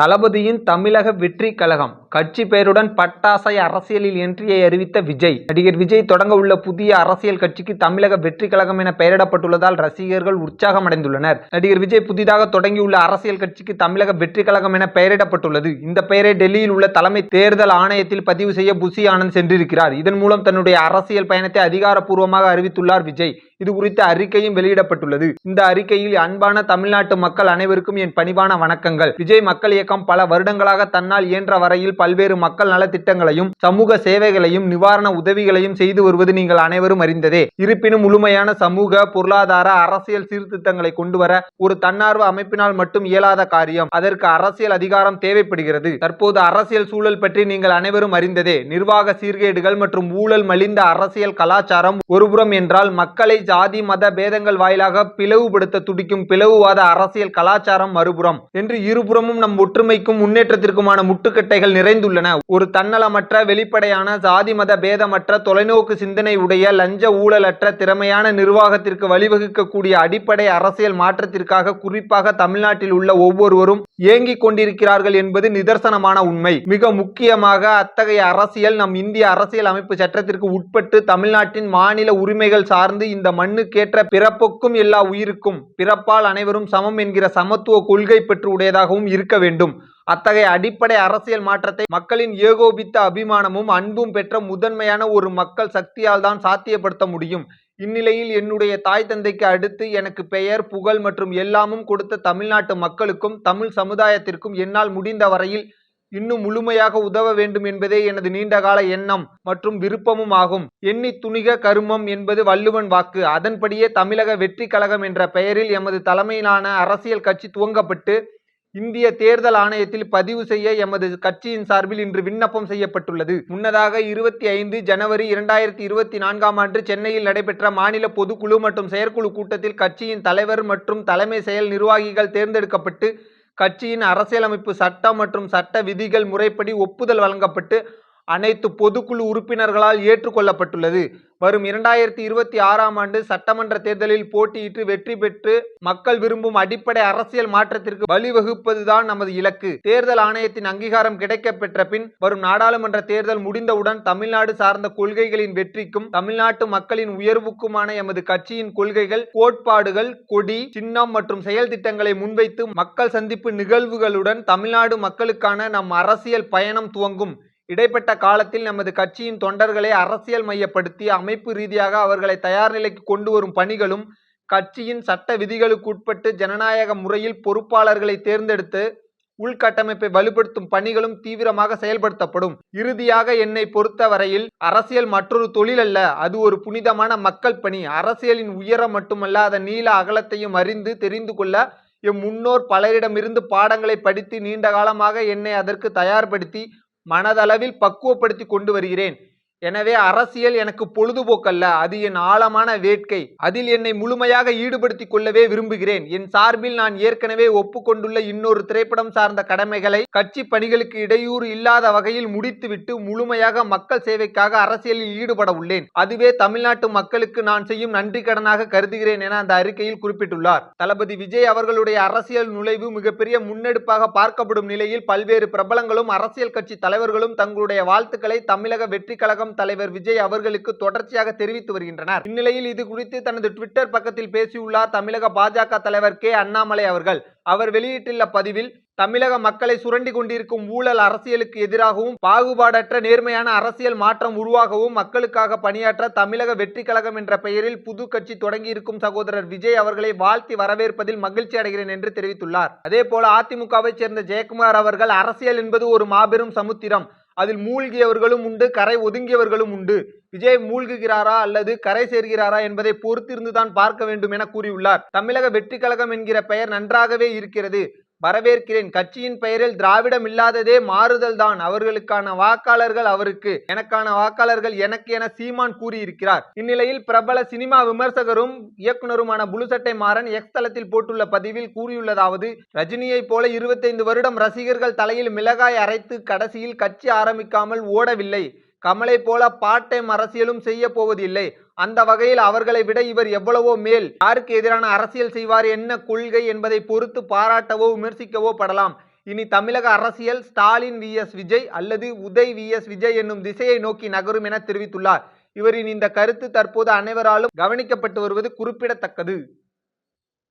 தளபதியின் தமிழக வெற்றி கழகம். கட்சி பெயருடன் பட்டாசை அரசியலில் என்ட்ரியை அறிவித்த விஜய். நடிகர் விஜய் தொடங்க உள்ள புதிய அரசியல் கட்சிக்கு தமிழக வெற்றி கழகம் என பெயரிடப்பட்டுள்ளதால் ரசிகர்கள் உற்சாகம் அடைந்துள்ளனர் நடிகர் விஜய் புதிதாக தொடங்கியுள்ள அரசியல் கட்சிக்கு தமிழக வெற்றி கழகம் என பெயரிடப்பட்டுள்ளது. இந்த பெயரை டெல்லியில் உள்ள தலைமை தேர்தல் ஆணையத்தில் பதிவு செய்ய புசி ஆனந்த் சென்றிருக்கிறார். இதன் மூலம் தன்னுடைய அரசியல் பயணத்தை அதிகாரப்பூர்வமாக அறிவித்துள்ளார் விஜய். இது குறித்த அறிக்கையும் வெளியிடப்பட்டுள்ளது. இந்த அறிக்கையில் அன்பான தமிழ்நாட்டு மக்கள் அனைவருக்கும் என் பணிவான வணக்கங்கள். விஜய் மக்கள் இயக்கம் பல வருடங்களாக தன்னால் இயன்ற வரையில் பல்வேறு மக்கள் நலத்திட்டங்களையும் சமூக சேவைகளையும் நிவாரண உதவிகளையும் செய்து வருவது நீங்கள் அனைவரும் அறிந்ததே. இருப்பினும் முழுமையான சமூக பொருளாதார அரசியல் சீர்திருத்தங்களை கொண்டுவர ஒரு தன்னார்வ அமைப்பினால் மட்டும் இயலாத காரியம். அதற்கு அரசியல் அதிகாரம் தேவைப்படுகிறது. தற்போது அரசியல் சூழல் பற்றி நீங்கள் அனைவரும் அறிந்ததே. நிர்வாக சீர்கேடுகள் மற்றும் ஊழல் மலிந்த அரசியல் கலாச்சாரம் ஒருபுறம் என்றால் மக்களை ஜாதி மத பேதங்கள் வாயிலாக பிளவுபடுத்த துடிக்கும் பிளவுவாத அரசியல் கலாச்சாரம் மறுபுறம். என்று இருபுறமும் நம் ஒற்று ஒற்றுமைக்கும் முன்னேற்றத்திற்குமான முட்டுக்கட்டைகள் நிறைந்துள்ளன. ஒரு தன்னலமற்ற வெளிப்படையான சாதி மத பேதமற்ற தொலைநோக்கு சிந்தனை உடைய லஞ்ச ஊழலற்ற திறமையான நிர்வாகத்திற்கு வழிவகுக்கக்கூடிய அடிப்படை அரசியல் மாற்றத்திற்காக குறிப்பாக தமிழ்நாட்டில் உள்ள ஒவ்வொருவரும் ஏங்கிக் கொண்டிருக்கிறார்கள் என்பது நிதர்சனமான உண்மை. மிக முக்கியமாக அத்தகைய அரசியல் நம் இந்திய அரசியல் அமைப்பு சட்டத்திற்கு உட்பட்டு தமிழ்நாட்டின் மாநில உரிமைகள் சார்ந்து இந்த மண்ணுக்கேற்ற பிறப்புக்கும் எல்லா உயிருக்கும் பிறப்பால் அனைவரும் சமம் என்கிற சமத்துவ கொள்கை பெற்று உடையதாகவும் இருக்க வேண்டும். அத்தகைய அடிப்படை அரசியல் மாற்றத்தை மக்களின் ஏகோபித்த அபிமானமும் அன்பும் பெற்ற முதன்மையான ஒரு மக்கள் சக்தியால் தான் சாத்தியப்படுத்த முடியும். இந்நிலையில் என்னுடைய தாய் தந்தைக்கு அடுத்து எனக்கு பெயர் புகழ் மற்றும் எல்லாமும் கொடுத்த தமிழ்நாட்டு மக்களுக்கும் தமிழ் சமுதாயத்திற்கும் என்னால் முடிந்த வரையில் இன்னும் முழுமையாக உதவ வேண்டும் என்பதே எனது நீண்டகால எண்ணம் மற்றும் விருப்பமும் ஆகும். எண்ணி துணிக கருமம் என்பது வள்ளுவன் வாக்கு. அதன்படியே தமிழக வெற்றி கழகம் என்ற பெயரில் எமது தலைமையிலான அரசியல் கட்சி துவங்கப்பட்டு இந்திய தேர்தல் ஆணையத்தில் பதிவு செய்ய எமது கட்சியின் சார்பில் இன்று விண்ணப்பம் செய்யப்பட்டுள்ளது. முன்னதாக இருபத்தி ஐந்து ஜனவரி இரண்டாயிரத்தி இருபத்தி நான்காம் ஆண்டு சென்னையில் நடைபெற்ற மாநில பொதுக்குழு மற்றும் செயற்குழு கூட்டத்தில் கட்சியின் தலைவர் மற்றும் தலைமை செயல் நிர்வாகிகள் தேர்ந்தெடுக்கப்பட்டு கட்சியின் அரசியலமைப்பு சட்டம் மற்றும் சட்ட விதிகள் முறைப்படி ஒப்புதல் வழங்கப்பட்டு அனைத்து பொதுக்குழு உறுப்பினர்களால் ஏற்றுக்கொள்ளப்பட்டுள்ளது. வரும் இரண்டாயிரத்தி இருபத்தி ஆறாம் ஆண்டு சட்டமன்ற தேர்தலில் போட்டியிட்டு வெற்றி பெற்று மக்கள் விரும்பும் அடிப்படை அரசியல் மாற்றத்திற்கு வழிவகுப்பதுதான் நமது இலக்கு. தேர்தல் ஆணையத்தின் அங்கீகாரம் கிடைக்க பெற்ற பின் வரும் நாடாளுமன்ற தேர்தல் முடிந்தவுடன் தமிழ்நாடு சார்ந்த கொள்கைகளின் வெற்றிக்கும் தமிழ்நாட்டு மக்களின் உயர்வுக்குமான எமது கட்சியின் கொள்கைகள் கோட்பாடுகள் கொடி சின்னம் மற்றும் செயல் திட்டங்களை முன்வைத்து மக்கள் சந்திப்பு நிகழ்வுகளுடன் தமிழ்நாடு மக்களுக்கான நம் அரசியல் பயணம் துவங்கும். இடைப்பட்ட காலத்தில் நமது கட்சியின் தொண்டர்களை அரசியல் மையப்படுத்தி அமைப்பு ரீதியாக அவர்களை தயார் நிலைக்கு கொண்டு வரும் பணிகளும் கட்சியின் சட்ட விதிகளுக்கு உட்பட்டு ஜனநாயக முறையில் பொறுப்பாளர்களை தேர்ந்தெடுத்து உள்கட்டமைப்பை வலுப்படுத்தும் பணிகளும் தீவிரமாக செயல்படுத்தப்படும். இறுதியாக என்னை பொறுத்தவரையில் அரசியல் மற்றொரு தொழில் அல்ல அது ஒரு புனிதமான மக்கள் பணி. அரசியலின் உயரம் மட்டுமல்ல அதன் நீள அகலத்தையும் அறிந்து தெரிந்து கொள்ள எம் முன்னோர் பலரிடமிருந்து பாடங்களை படித்து நீண்ட காலமாக என்னை அதற்கு தயார்படுத்தி மனதளவில் பக்குவப்படுத்தி கொண்டு வருகிறேன். எனவே அரசியல் எனக்கு பொழுதுபோக்கல்ல அது என் ஆழமான வேட்கை. அதில் என்னை முழுமையாக ஈடுபடுத்தி கொள்ளவே விரும்புகிறேன். என் சார்பில் நான் ஏற்கனவே ஒப்புக்கொண்டுள்ள இன்னொரு திரைப்படம் சார்ந்த கடமைகளை கட்சி பணிகளுக்கு இடையூறு இல்லாத வகையில் முடித்துவிட்டு முழுமையாக மக்கள் சேவைக்காக அரசியலில் ஈடுபட உள்ளேன். அதுவே தமிழ்நாட்டு மக்களுக்கு நான் செய்யும் நன்றி கடனாக கருதுகிறேன் என அந்த அறிக்கையில் குறிப்பிட்டுள்ளார். தளபதி விஜய் அவர்களுடைய அரசியல் நுழைவு மிகப்பெரிய முன்னெடுப்பாக பார்க்கப்படும் நிலையில் பல்வேறு பிரபலங்களும் அரசியல் கட்சி தலைவர்களும் தங்களுடைய வாழ்த்துக்களை தமிழக வெற்றி கழகம் தலைவர் விஜய் அவர்களுக்கு தொடர்ச்சியாக தெரிவித்து வருகின்றனர். இந்நிலையில் இது குறித்து தனது ட்விட்டர் பக்கத்தில் பேசியுள்ளார் தமிழக பாஜக தலைவர் கே. அண்ணாமலை அவர்கள். அவர் வெளியிட்டுள்ள பதிவில் தமிழக மக்களை சுரண்டி கொண்டிருக்கும் ஊழல் அரசியலுக்கு எதிராகவும் பாகுபாடற்ற நேர்மையான அரசியல் மாற்றம் உருவாகவும் மக்களுக்காக பணியாற்ற தமிழக வெற்றி கழகம் என்ற பெயரில் புது கட்சி தொடங்கியிருக்கும் சகோதரர் விஜய் அவர்களை வாழ்த்தி வரவேற்பதில் மகிழ்ச்சி அடைகிறேன் என்று தெரிவித்துள்ளார். அதே போல அதிமுகவை சேர்ந்த ஜெயக்குமார் அவர்கள் அரசியல் என்பது ஒரு மாபெரும் சமுத்திரம். அதில் மூழ்கியவர்களும் உண்டு கரை ஒதுங்கியவர்களும் உண்டு. விஜய் மூழ்குகிறாரா அல்லது கரை சேர்கிறாரா என்பதை பொறுத்திருந்துதான் பார்க்க வேண்டும் என கூறியுள்ளார். தமிழக வெற்றி கழகம் என்கிற பெயர் நன்றாகவே இருக்கிறது. வரவேற்கிறேன். கட்சியின் பெயரில் திராவிடம் இல்லாததே மாறுதல் தான். அவர்களுக்கான வாக்காளர்கள் அவருக்கு எனக்கான வாக்காளர்கள் எனக்கு என சீமான் கூறியிருக்கிறார். இந்நிலையில் பிரபல சினிமா விமர்சகரும் இயக்குனருமான புலுசட்டை மாறன் எக்ஸ் தளத்தில் போட்டுள்ள பதிவில் கூறியுள்ளதாவது ரஜினியைப் போல இருபத்தைந்து வருடம் ரசிகர்கள் தலையில் மிளகாய் அரைத்து கடைசியில் கட்சி ஆரம்பிக்காமல் ஓடவில்லை. கமலை போல பார்ட் டைம் அரசியலும் செய்ய போவதில்லை. அந்த வகையில் அவர்களை விட இவர் எவ்வளவோ மேல். யாருக்கு எதிரான அரசியல் செய்வார் என்ன கொள்கை என்பதை பொறுத்து பாராட்டவோ விமர்சிக்கவோ படலாம். இனி தமிழக அரசியல் ஸ்டாலின் விஎஸ் விஜய் அல்லது உதய் விஎஸ் விஜய் என்னும் திசையை நோக்கி நகரும் என தெரிவித்துள்ளார். இவரின் இந்த கருத்து தற்போது அனைவராலும் கவனிக்கப்பட்டு வருவது குறிப்பிடத்தக்கது.